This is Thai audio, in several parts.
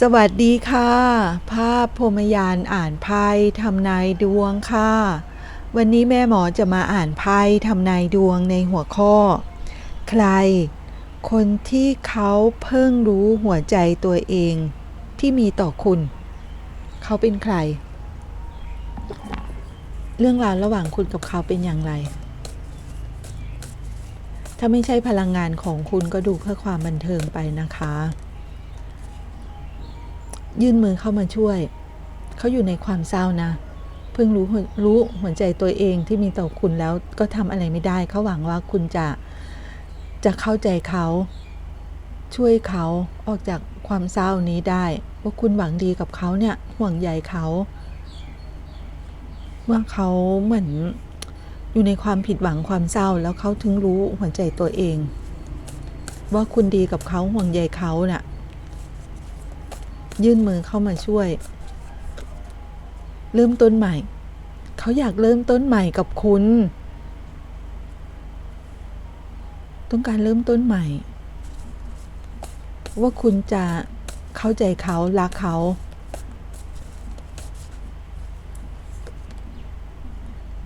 สวัสดีค่ะ ภาพพรมยานอ่านไพ่ทำนายดวงค่ะ วันนี้แม่หมอจะมาอ่านไพ่ทำนายดวงในหัวข้อ ใคร คนที่เขาเพิ่งรู้หัวใจตัวเองที่มีต่อคุณ เขาเป็นใคร เรื่องราวระหว่างคุณกับเขาเป็นอย่างไร ถ้าไม่ใช่พลังงานของคุณก็ดูเพื่อความบันเทิงไปนะคะ ยื่นมือเข้ามาช่วย เขาอยู่ในความเศร้านะ เพิ่งรู้รู้หัวใจตัวเองที่มีต่อคุณแล้วก็ทำอะไรไม่ได้ เขาหวังว่าคุณจะจะเข้าใจเขาช่วยเขาออกจากความเศร้านี้ได้ว่าคุณหวังดีกับเขาเนี่ยห่วงใยเขาว่าเขาเหมือนอยู่ในความผิดหวังความเศร้าแล้วเขาถึงรู้หัวใจตัวเอง ว่าคุณดีกับเขาห่วงใยเขาเน่ะ ยื่นมือเข้ามาช่วย เริ่มต้นใหม่ เขาอยากเริ่มต้นใหม่กับคุณ ต้องการเริ่มต้นใหม่ ว่าคุณจะเข้าใจเขารักเขา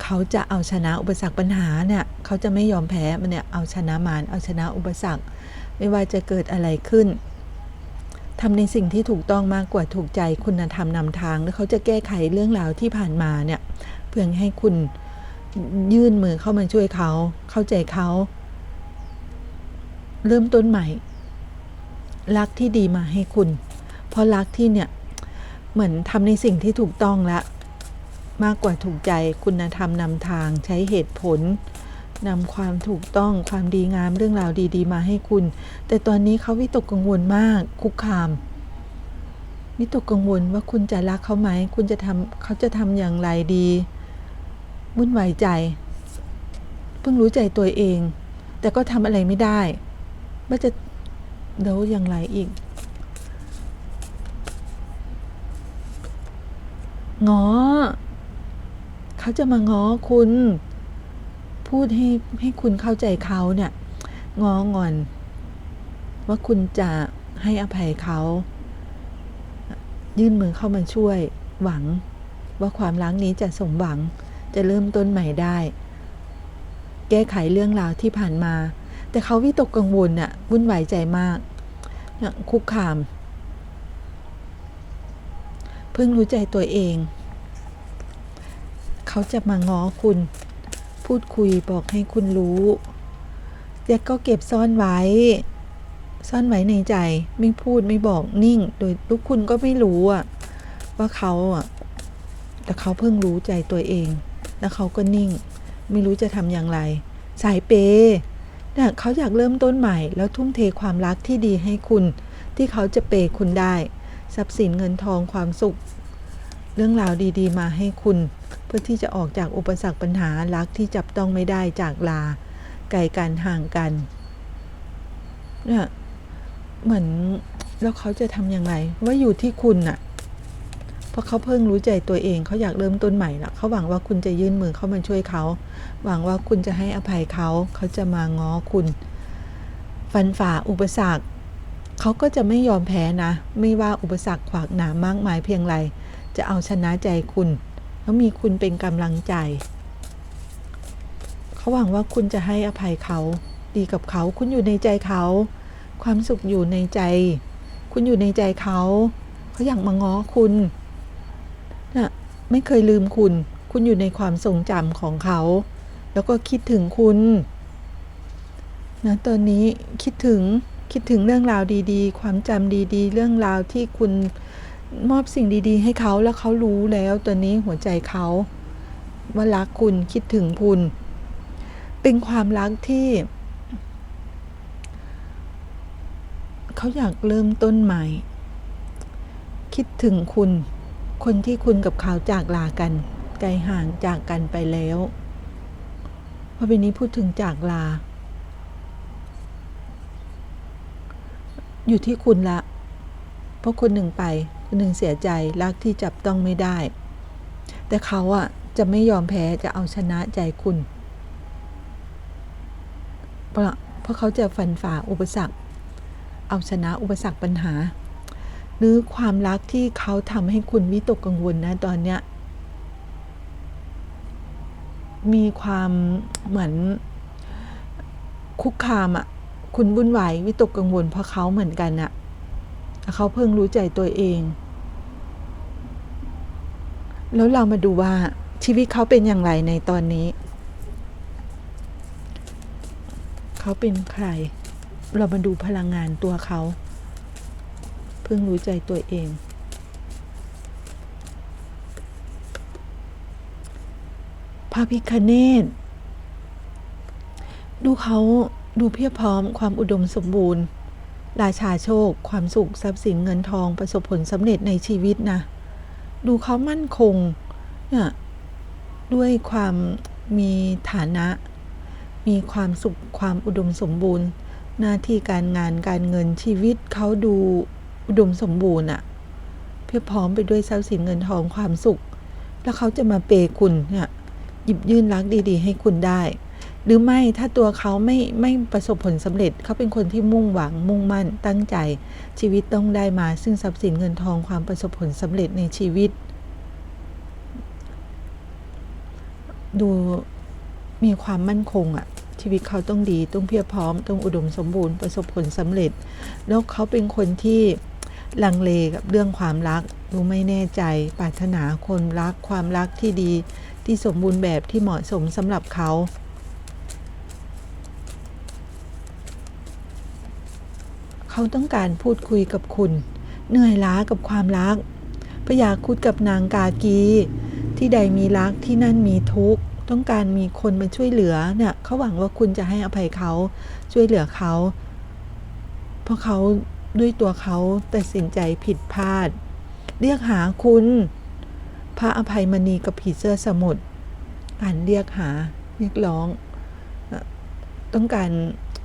เขาจะเอาชนะอุปสรรคปัญหาเนี่ยเขาจะไม่ยอมแพ้มันเนี่ยเอาชนะมารเอาชนะอุปสรรค ไม่ว่าจะเกิดอะไรขึ้น ทำในสิ่งที่ถูกต้องมากกว่าถูกใจคุณธรรมนำทาง แล้วเขาจะแก้ไขเรื่องราวที่ผ่านมาเนี่ย เพื่อให้คุณยื่นมือเข้ามาช่วยเขา เข้าใจเขา เริ่มต้นใหม่ รักที่ดีมาให้คุณ เพราะรักที่เนี่ย เหมือนทำในสิ่งที่ถูกต้องละ มากกว่าถูกใจคุณธรรมนำทางใช้เหตุผล นำความถูกต้องความดีงามเรื่องราวดี ๆ มาให้คุณ แต่ตอนนี้เขาวิตกกังวลมากคุกคามวิตกกังวลว่าคุณจะรักเขาไหม คุณจะทำเขาจะทำอย่างไรดีวุ่นวายใจ เพิ่งรู้ใจตัวเอง แต่ก็ทำอะไรไม่ได้ว่าจะเดาอย่างไรอีกง้อเขาจะมาง้อคุณ พูดให้ให้คุณเข้าใจเขาเนี่ยง้องอน ว่าคุณจะให้อภัยเขา ยื่นมือเข้ามาช่วย หวัง ว่าความรักนี้จะสมหวังจะเริ่มต้นใหม่ได้ แก้ไขเรื่องราวที่ผ่านมา แต่เขาวิตกกังวลน่ะวุ่นวายใจมาก คุกคาม เพิ่งรู้ใจตัวเอง เขาจะมาง้อคุณ พูดคุยบอกให้คุณรู้แต่ก็เก็บซ่อนไว้ ซ่อนไว้ในใจ ไม่พูดไม่บอกนิ่ง โดยทุกคุณก็ไม่รู้อะว่าเขาอะแต่เขาเพิ่งรู้ใจตัวเอง แล้วเขาก็นิ่ง ไม่รู้จะทำอย่างไร สายเปย์เนี่ยเขาอยากเริ่มต้นใหม่ แล้วทุ่มเทความรักที่ดีให้คุณ ที่เขาจะเปย์คุณได้ ทรัพย์สินเงินทองความสุข เรื่องราวดี ๆ มาให้คุณ เพื่อที่จะออกจากอุปสรรคปัญหารักที่จับต้องไม่ได้จากลา ไกลกันห่างกันเนี่ยเหมือนแล้วเขาจะทำอยังไงว่าอยู่ที่คุณน่ะ เพราะเขาเพิ่งรู้ใจตัวเองเขาอยากเริ่มต้นใหม่ละเขาหวังว่าคุณจะยื่นมือเข้ามาช่วยเขา หวังว่าคุณจะให้อภัยเขา เขาจะมาง้อคุณ ฟันฝ่าอุปสรรคเขาก็จะไม่ยอมแพ้นะ ไม่ว่าอุปสรรคขวากหนามมากมายเพียงไร จะเอาชนะใจคุณ แล้วมีคุณเป็นกำลังใจ เขาหวังว่าคุณจะให้อภัยเขา ดีกับเขา คุณอยู่ในใจเขา ความสุขอยู่ในใจ คุณอยู่ในใจเขา เขาอยากมาง้อคุณน่ะไม่เคยลืมคุณ คุณอยู่ในความทรงจำของเขา แล้วก็คิดถึงคุณนะตอนนี้คิดถึงคิดถึงเรื่องราวดีๆ ความจำดีๆ เรื่องราวที่คุณ มอบสิ่งดีๆ ให้เขาแล้วเขารู้แล้วตอนนี้หัวใจเขาว่ารักคุณคิดถึงคุณ เป็นความรักที่ เขาอยากเริ่มต้นใหม่ คิดถึงคุณ คนที่คุณกับเขาจากลากัน ไกลห่างจากกันไปแล้วพอไปนี้พูดถึงจากลา อยู่ที่คุณละ เพราะคนหนึ่งไป คนหนึ่งเสียใจรักที่จับต้องไม่ได้ แต่เขาอะจะไม่ยอมแพ้จะเอาชนะใจคุณเพราะเพราะเขาจะฟันฝ่าอุปสรรค เอาชนะอุปสรรคปัญหา หรือความรักที่เขาทำให้คุณวิตกกังวลนะตอนเนี้ยมีความเหมือนคุกคามอะคุณวุ่นวายวิตกกังวลเพราะเขาเหมือนกันอะ เขาเพิ่งรู้ใจตัวเอง แล้วเรามาดูว่าชีวิตเขาเป็นอย่างไรในตอนนี้ เขาเป็นใคร เรามาดูพลังงานตัวเขา เพิ่งรู้ใจตัวเองพระพิคเนตดูเขาดูเพียบพร้อมความอุดมสมบูรณ์ ราชาโชค ความสุขทรัพย์สินเงินทองประสบผลสำเร็จในชีวิตนะ ดูเขามั่นคงเนี่ยด้วยความมีฐานะ มีความสุขความอุดมสมบูรณ์ หน้าที่การงานการเงินชีวิตเขาดูอุดมสมบูรณ์อะเพียบพร้อมไปด้วยทรัพย์สินเงินทองความสุข แล้วเขาจะมาเปย์คุณเนี่ยหยิบยื่นรักดี ๆ ให้คุณได้ หรือไม่ถ้าตัวเขาไม่ไม่ประสบผลสำเร็จ เขาเป็นคนที่มุ่งหวังมุ่งมั่นตั้งใจ ชีวิตต้องได้มา ซึ่งทรัพย์สินเงินทองความประสบผลสำเร็จในชีวิต ดูมีความมั่นคงอะชีวิตเขาต้องดีต้องเพียบพร้อมต้องอุดมสมบูรณ์ประสบผลสำเร็จ แล้วเขาเป็นคนที่ลังเลกับเรื่องความรักดูไม่แน่ใจปรารถนาคนรักความรักที่ดีที่สมบูรณ์แบบที่เหมาะสมสำหรับเขา เขาต้องการพูดคุยกับคุณ เหนื่อยล้ากับความรักพยาคุดกับนางกากี ที่ใดมีรักที่นั่นมีทุกข์ต้องการมีคนมาช่วยเหลือเนี่ยเขาหวังว่าคุณจะให้อภัยเขาช่วยเหลือเขา เพราะเขาด้วยตัวเขาตัดสินใจผิดพลาด เรียกหาคุณ พระอภัยมณีกับผีเสื้อสมุทรการเรียกหาเรียกร้อง ต้องการ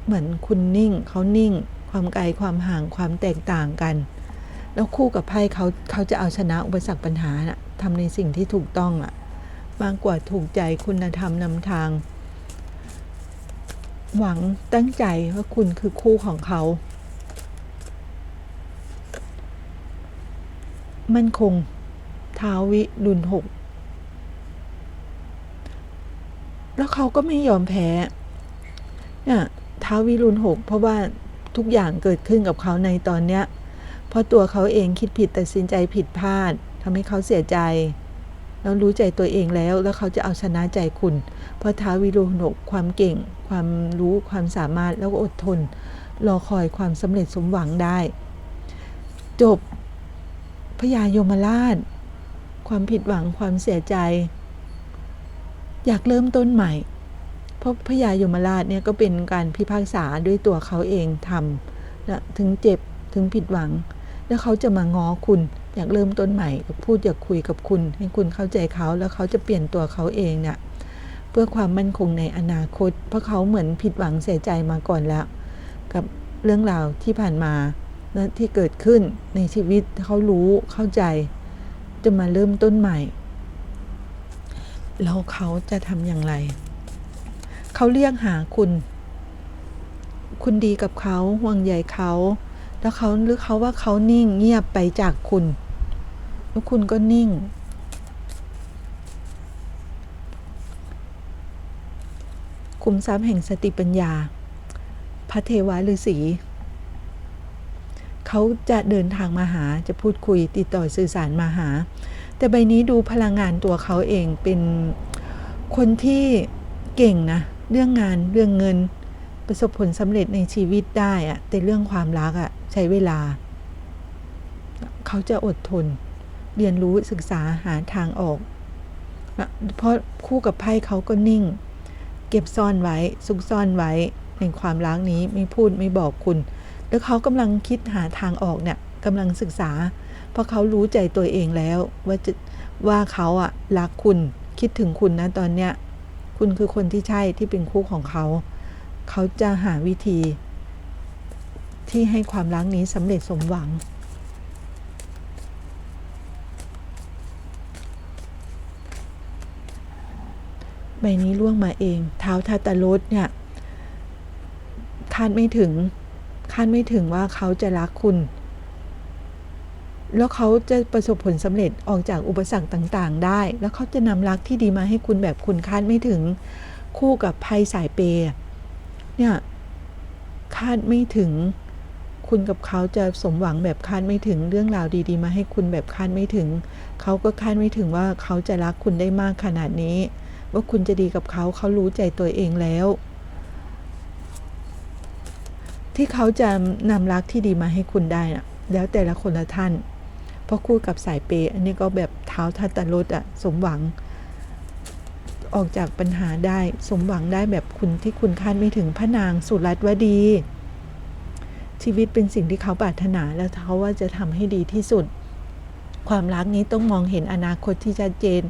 เหมือนคุณนิ่งเขานิ่ง ความไกลความห่างความแตกต่างกัน แล้วคู่กับไพ่เขาเขาจะเอาชนะอุปสรรคปัญหานะทำในสิ่งที่ถูกต้องอะมากกว่าถูกใจคุณธรรมนำทาง หวังตั้งใจว่าคุณคือคู่ของเขา มั่นคงท้าวิรุณหกแล้วเขาก็ไม่ยอมแพ้เนี่ยท้าวิรุณหกเพราะว่า ทุกอย่างเกิดขึ้นกับเขาในตอนเนี้ย เพราะตัวเขาเองคิดผิดตัดสินใจผิดพลาดทำให้เขาเสียใจแล้วรู้ใจตัวเองแล้ว แล้วเขาจะเอาชนะใจคุณ เพราะท้าวิโรุณหกความเก่ง ความรู้ความสามารถแล้วก็อดทน รอคอยความสำเร็จสมหวังได้ จบพญายมราช ความผิดหวังความเสียใจ อยากเริ่มต้นใหม่ เพราะพญายมราชเนี่ยก็เป็นการพิพากษาด้วยตัวเขาเองทำนะถึงเจ็บถึงผิดหวัง แล้วเขาจะมาง้อคุณอยากเริ่มต้นใหม่พูดอยากคุยกับคุณ ให้คุณเข้าใจเขาแล้วเขาจะเปลี่ยนตัวเขาเองเนี่ยเพื่อความมั่นคงในอนาคต เพราะเขาเหมือนผิดหวังเสียใจมาก่อนแล้ว กับเรื่องราวที่ผ่านมานะที่เกิดขึ้นในชีวิตเขารู้เข้าใจ จะมาเริ่มต้นใหม่ แล้วเขาจะทำอย่างไร เขาเรียกหาคุณ คุณดีกับเขาห่วงใยเขา แล้วเขาหรือเขาว่าเขานิ่งเงียบไปจากคุณ แล้วคุณก็นิ่ง คุมทรัพย์แห่งสติปัญญา พระเทวะฤาษีเขาจะเดินทางมาหาจะพูดคุยติดต่อสื่อสารมาหา แต่ใบนี้ดูพลังงานตัวเขาเองเป็นคนที่เก่งนะ เรื่องงานเรื่องเงิน ประสบผลสำเร็จในชีวิตได้อะแต่เรื่องความรักอะใช้เวลา เขาจะอดทน เรียนรู้ศึกษาหาทางออก เพราะคู่กับไพ่เขาก็นิ่ง เก็บซ่อนไว้ซุกซ่อนไว้ในความรักนี้ไม่พูดไม่บอกคุณ แล้วเขากำลังคิดหาทางออกเนี่ยกำลังศึกษา เพราะเขารู้ใจตัวเองแล้ว ว่าจะว่าเขาอะรักคุณคิดถึงคุณนะตอนเนี้ย คุณคือคนที่ใช่ที่เป็นคู่ของเขา เขาจะหาวิธี ที่ให้ความรักนี้สำเร็จสมหวัง ใบนี้ล่วงมาเอง เท้าทาตาลดเนี่ยคาดไม่ถึงคาดไม่ถึงว่าเขาจะรักคุณ แล้วเขาจะประสบผลสำเร็จออกจากอุปสรรคต่างๆ ได้ แล้วเขาจะนำรักที่ดีมาให้คุณแบบคุณคาดไม่ถึง คู่กับภัยสายเปย์เนี่ยคาดไม่ถึง คุณกับเขาจะสมหวังแบบคาดไม่ถึงเรื่องราวดีๆ มาให้คุณแบบคาดไม่ถึง เขาก็คาดไม่ถึงว่าเขาจะรักคุณได้มากขนาดนี้ ว่าคุณจะดีกับเขาเขารู้ใจตัวเองแล้ว ที่เขาจะนำรักที่ดีมาให้คุณได้นะแล้วแต่ละคนละท่าน ราะคู่กับสายเปย์อันนี้ก็แบบเท้าทัตตรดอะสมหวัง ออกจากปัญหาได้สมหวังได้แบบคุณที่คุณคาดไม่ถึงพระนางสุรัตวดี ชีวิตเป็นสิ่งที่เขาปรารถนาแล้วเขาว่าจะทำให้ดีที่สุด ความรักนี้ต้องมองเห็นอนาคตที่ชัดเจน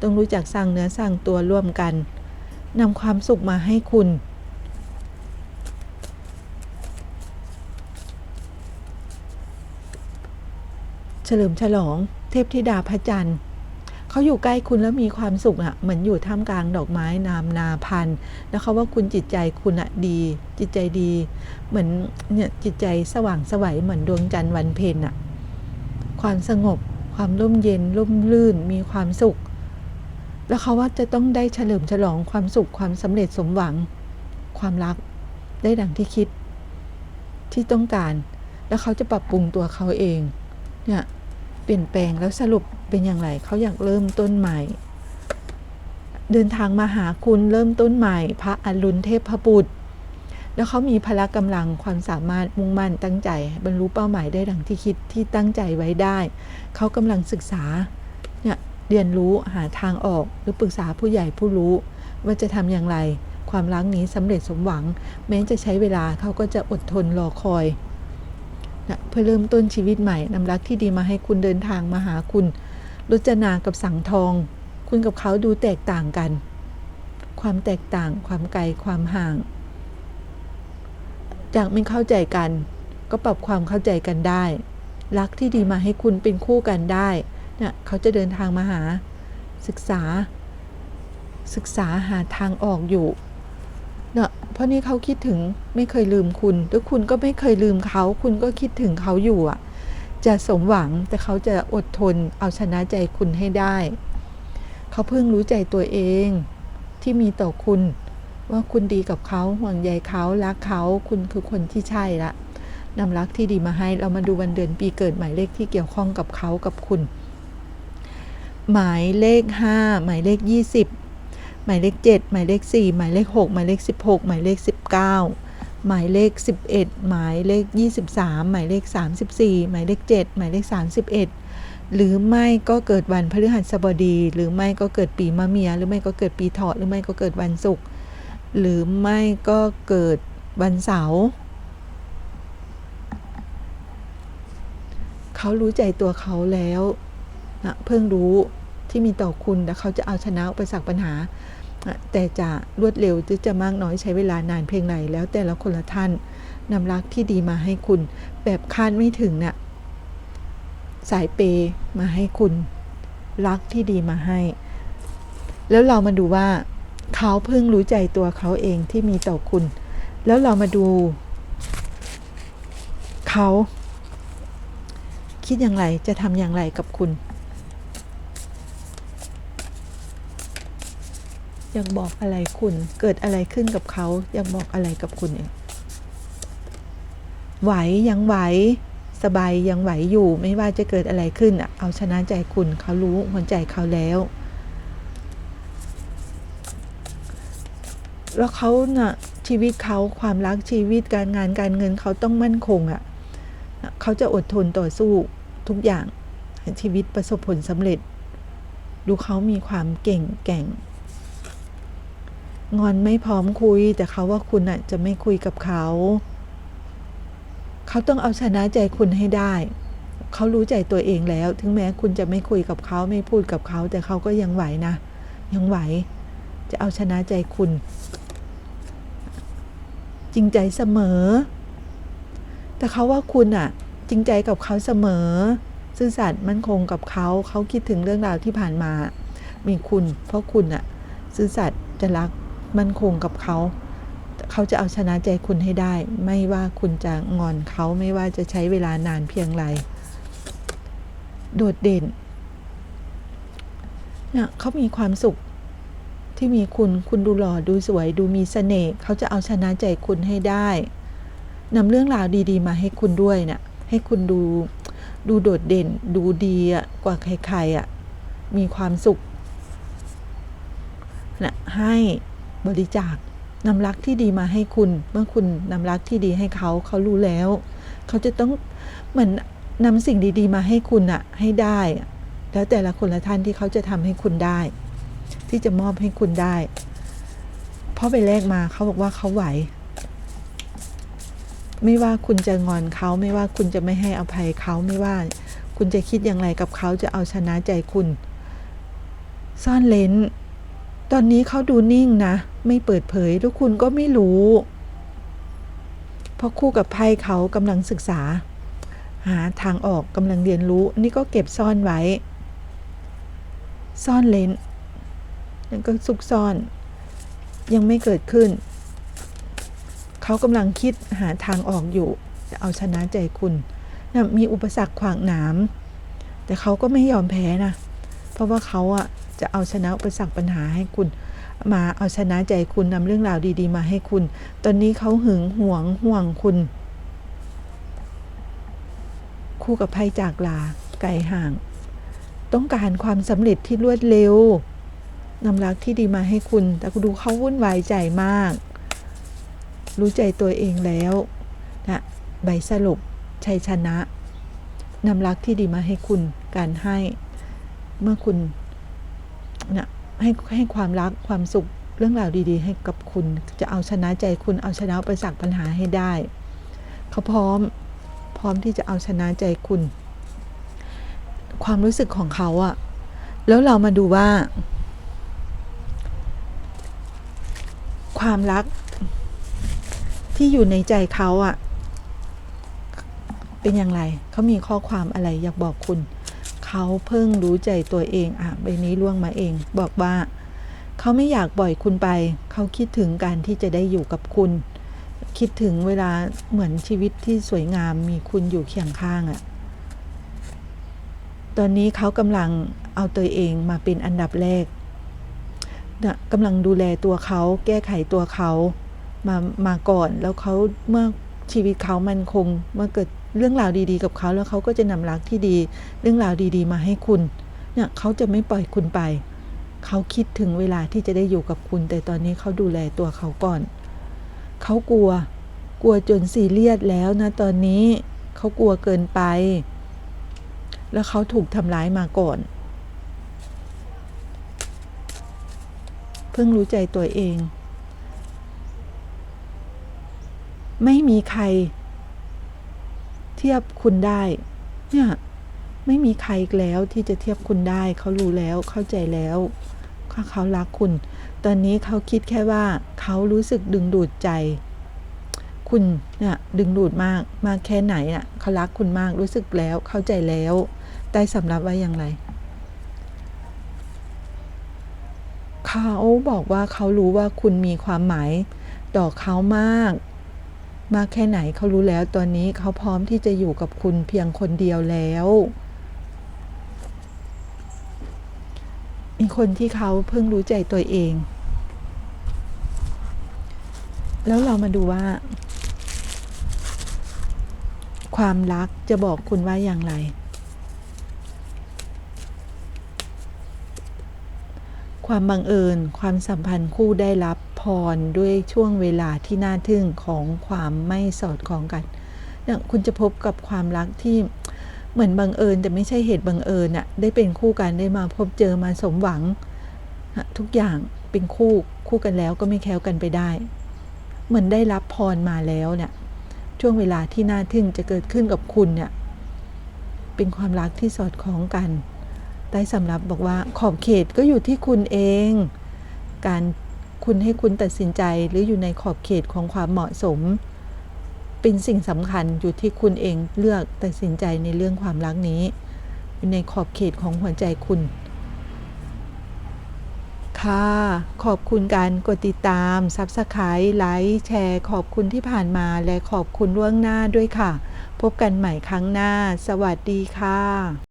ต้องรู้จักสร้างเนื้อสร้างตัวร่วมกันนำความสุขมาให้คุณ เฉลิมฉลอง เทพธิดาพระจันทร์เขาอยู่ใกล้คุณแล้วมีความสุขอะเหมือนอยู่ท่ามกลางดอกไม้นามนาพันธุ์แล้วเขาว่าคุณจิตใจคุณอะดี จิตใจดี เหมือนเนี่ยจิตใจสว่างสวัยเหมือนดวงจันทร์วันเพ็ญอะความสงบ ความร่มเย็นร่มรื่นมีความสุข แล้วเขาว่าจะต้องได้เฉลิมฉลองความสุขความสำเร็จสมหวัง ความรักได้ดังที่คิด ที่ต้องการ แล้วเขาจะปรับปรุงตัวเขาเอง เนี่ย เปลี่ยนแปลงแล้วสรุปเป็นอย่างไรเขาอยากเริ่มต้นใหม่ เดินทางมาหาคุณเริ่มต้นใหม่ พระอรุณเทพบุตร แล้วเขามีพละกำลังความสามารถมุ่งมั่นตั้งใจ บรรลุเป้าหมายได้ดังที่คิดที่ตั้งใจไว้ได้ เขากำลังศึกษาเนี่ยเรียนรู้หาทางออกหรือปรึกษาผู้ใหญ่ผู้รู้ ว่าจะทำอย่างไร ความรักนี้สำเร็จสมหวัง แม้จะใช้เวลาเขาก็จะอดทนรอคอย นะเพื่อเริ่มต้นชีวิตใหม่นำรักที่ดีมาให้คุณเดินทางมาหาคุณรจนากับสังทอง คุณกับเขาดูแตกต่างกัน ความแตกต่าง ความไกล ความห่าง จากไม่เข้าใจกัน ก็ปรับความเข้าใจกันได้ รักที่ดีมาให้คุณเป็นคู่กันได้เนี่ยเขาจะเดินทางมาหา ศึกษา ศึกษาหาทางออกอยู่ เนะเพราะนี่เขาคิดถึงไม่เคยลืมคุณแล้วคุณก็ไม่เคยลืมเขา คุณก็คิดถึงเขาอยู่อะ จะสมหวังแต่เขาจะอดทนเอาชนะใจคุณให้ได้ เขาเพิ่งรู้ใจตัวเองที่มีต่อคุณ ว่าคุณดีกับเขาห่วงใยเขารักเขาคุณคือคนที่ใช่ละนำรักที่ดีมาให้เรามาดูวันเดือนปีเกิดหมายเลขที่เกี่ยวข้องกับเขากับคุณ หมายเลข 5 หมายเลข 20 หมายเลข 7 หมายเลข 4 หมายเลข 6 หมายเลข 16 หมายเลข 19 หมายเลข 11 หมายเลข 23 หมายเลข 34 หมายเลข 7 หมายเลข 31 หรือไม่ก็เกิดวันพฤหัสบดี หรือไม่ก็เกิดปีมะเมีย หรือไม่ก็เกิดปีเถาะหรือไม่ก็เกิดวันศุกร์หรือไม่ก็เกิดวันเสาร์เขารู้ใจตัวเขาแล้วนะเพิ่งรู้ที่มีต่อคุณแต่เขาจะเอาชนะอุปสรรคปัญหา แต่จะรวดเร็วหรือจะมากน้อยใช้เวลานานเพียงไรแล้วแต่ละคนละท่านนำรักที่ดีมาให้คุณ แบบคาดไม่ถึงน่ะสายเปย์มาให้คุณ รักที่ดีมาให้ แล้วเรามาดูว่า เขาเพิ่งรู้ใจตัวเขาเองที่มีต่อคุณ แล้วเรามาดู เขา คิดอย่างไรจะทำอย่างไรกับคุณ ยากบอกอะไรคุณ เกิดอะไรขึ้นกับเขายากบอกอะไรกับคุณเองไหวยังไหว สบายยังไหวอยู่ ไม่ว่าจะเกิดอะไรขึ้นอะเอาชนะใจคุณเขารู้หัวใจเขาแล้ว แล้วเขาน่ะชีวิตเขาความรักชีวิตการงานการเงินเขาต้องมั่นคงอะ่ะเขาจะอดทนต่อสู้ทุกอย่างชีวิตประสบผลสำเร็จ ดูเขามีความเก่งแก่ง งอนไม่พร้อมคุย แต่เขาว่าคุณอะจะไม่คุยกับเขา เขาต้องเอาชนะใจคุณให้ได้ เขารู้ใจตัวเองแล้ว ถึงแม้คุณจะไม่คุยกับเขาไม่พูดกับเขา แต่เขาก็ยังไหวนะ ยังไหว จะเอาชนะใจคุณ จริงใจเสมอ แต่เขาว่าคุณอะจริงใจกับเขาเสมอ ซื่อสัตย์มั่นคงกับเขา เขาคิดถึงเรื่องราวที่ผ่านมา มีคุณ เพราะคุณอะซื่อสัตย์จะรัก มั่นคงกับเขา เขาจะเอาชนะใจคุณให้ได้ ไม่ว่าคุณจะงอนเขาไม่ว่าจะใช้เวลานานเพียงไร โดดเด่นเนี่ยเขามีความสุขที่มีคุณ คุณดูหล่อ ดูสวย ดูมีเสน่ห์ เขาจะเอาชนะใจคุณให้ได้นำเรื่องราวดีๆ มาให้คุณด้วยเนะี่ยให้คุณดู ดูโดดเด่น ดูดีอะกว่าใครๆอะมีความสุขนะให้ บริจาคนำรักที่ดีมาให้คุณ เมื่อคุณนำรักที่ดีให้เขาเขารู้แล้ว เขาจะต้องเหมือนนำสิ่งดี ๆ มาให้คุณอะให้ได้ แล้วแต่ละคนละท่านที่เขาจะทำให้คุณได้ ที่จะมอบให้คุณได้ เพราะไปแลกมาเขาบอกว่าเขาไหว ไม่ว่าคุณจะงอนเขาไม่ว่าคุณจะไม่ให้อภัยเขาไม่ว่า คุณจะคิดอย่างไรกับเขาจะเอาชนะใจคุณ ซ่อนเลน ตอนนี้เขาดูนิ่งนะ ไม่เปิดเผย ทุกคุณก็ไม่รู้ เพราะคู่กับไพ่เขากำลังศึกษา หาทางออกกำลังเรียนรู้ นี่ก็เก็บซ่อนไว้ ซ่อนเลนนั่นก็ซุกซ่อน ยังไม่เกิดขึ้น เขากำลังคิดหาทางออกอยู่จะเอาชนะใจคุณนะมีอุปสรรคขวางหนาม แต่เขาก็ไม่ยอมแพ้นะ เพราะว่าเขาอะ จะเอาชนะอุปสรรคปัญหาให้คุณ มาเอาชนะใจคุณนำเรื่องราวดี ๆ มาให้คุณ ตอนนี้เขาหึงหวงห่วงคุณ คู่กับไพ่จากลาไกลห่าง ต้องการความสำเร็จที่รวดเร็วนำรักที่ดีมาให้คุณ แต่ดูเขาวุ่นวายใจมาก รู้ใจตัวเองแล้วนะใบสรุปชัยชนะนำรักที่ดีมาให้คุณการให้ เมื่อคุณ นะให้ให้ความรักความสุขเรื่องราวดี ๆ ให้กับคุณ จะเอาชนะใจคุณเอาชนะอุประสักปัญหาให้ได้ เขาพร้อมพร้อมที่จะเอาชนะใจคุณ ความรู้สึกของเขาอะแล้วเรามาดูว่า ความรักที่อยู่ในใจเขาอะเป็นอย่างไร เขามีข้อความอะไรอยากบอกคุณ เขาเพิ่งรู้ใจตัวเองอะใบนี้ล่วงมาเอง บอกว่า เขาไม่อยากปล่อยคุณไป เขาคิดถึงการที่จะได้อยู่กับคุณ คิดถึงเวลาเหมือนชีวิตที่สวยงามมีคุณอยู่เคียงข้างอะ่ะตอนนี้เขากำลังเอาตัวเองมาเป็นอันดับแรกนะกำลังดูแลตัวเขาแก้ไขตัวเขามามาก่อน แล้วเขาเมื่อชีวิตเขามันคงเมื่อเกิด เรื่องราวดีๆ กับเขาแล้วเขาก็จะนำรักที่ดี เรื่องราวดีๆ มาให้คุณ เนี่ยเขาจะไม่ปล่อยคุณไป เขาคิดถึงเวลาที่จะได้อยู่กับคุณ แต่ตอนนี้เขาดูแลตัวเขาก่อน เขากลัว กลัวจนซีเรียสแล้วนะตอนนี้เขากลัวเกินไป แล้วเขาถูกทำร้ายมาก่อน เพิ่งรู้ใจตัวเอง ไม่มีใคร เทียบคุณได้ เนี่ยไม่มีใครอีกแล้วที่จะเทียบคุณได้ เขารู้แล้วเข้าใจแล้วว่าเขารักคุณ ตอนนี้เขาคิดแค่ว่าเขารู้สึกดึงดูดใจ คุณเนี่ยดึงดูดมากมากแค่ไหนอะเขารักคุณมากรู้สึกแล้วเข้าใจแล้วได้สำรับไว้อย่างไรเขาบอกว่าเขารู้ว่าคุณมีความหมายต่อเขามาก มากแค่ไหนเขารู้แล้วตอนนี้เขาพร้อมที่จะอยู่กับคุณเพียงคนเดียวแล้วมีคนที่เขาเพิ่งรู้ใจตัวเอง แล้วเรามาดูว่า ความรักจะบอกคุณว่าอย่างไร ความบังเอิญ ความสัมพันธ์คู่ได้รับ พรด้วยช่วงเวลาที่น่าทึ่งของความไม่สอดคล้องกันเนี่ยคุณจะพบกับความรักที่เหมือนบังเอิญ แต่ไม่ใช่เหตุบังเอิญอะได้เป็นคู่กันได้มาพบเจอมาสมหวัง ทุกอย่างเป็นคู่คู่กันแล้วก็ไม่แค้วกันไปได้ เหมือนได้รับพรมาแล้วเนี่ยช่วงเวลาที่น่าทึ่งจะเกิดขึ้นกับคุณเนี่ยเป็นความรักที่สอดคล้องกันได้สำรับบอกว่าขอบเขตก็อยู่ที่คุณเอง การ คุณให้คุณตัดสินใจหรืออยู่ในขอบเขตของความเหมาะสม เป็นสิ่งสำคัญอยู่ที่คุณเองเลือกตัดสินใจในเรื่องความรักนี้ อยู่ในขอบเขตของหัวใจคุณ ค่ะ ขอบคุณการกดติดตาม Subscribe ไลค์แชร์ ขอบคุณที่ผ่านมาและขอบคุณล่วงหน้าด้วยค่ะ พบกันใหม่ครั้งหน้า สวัสดีค่ะ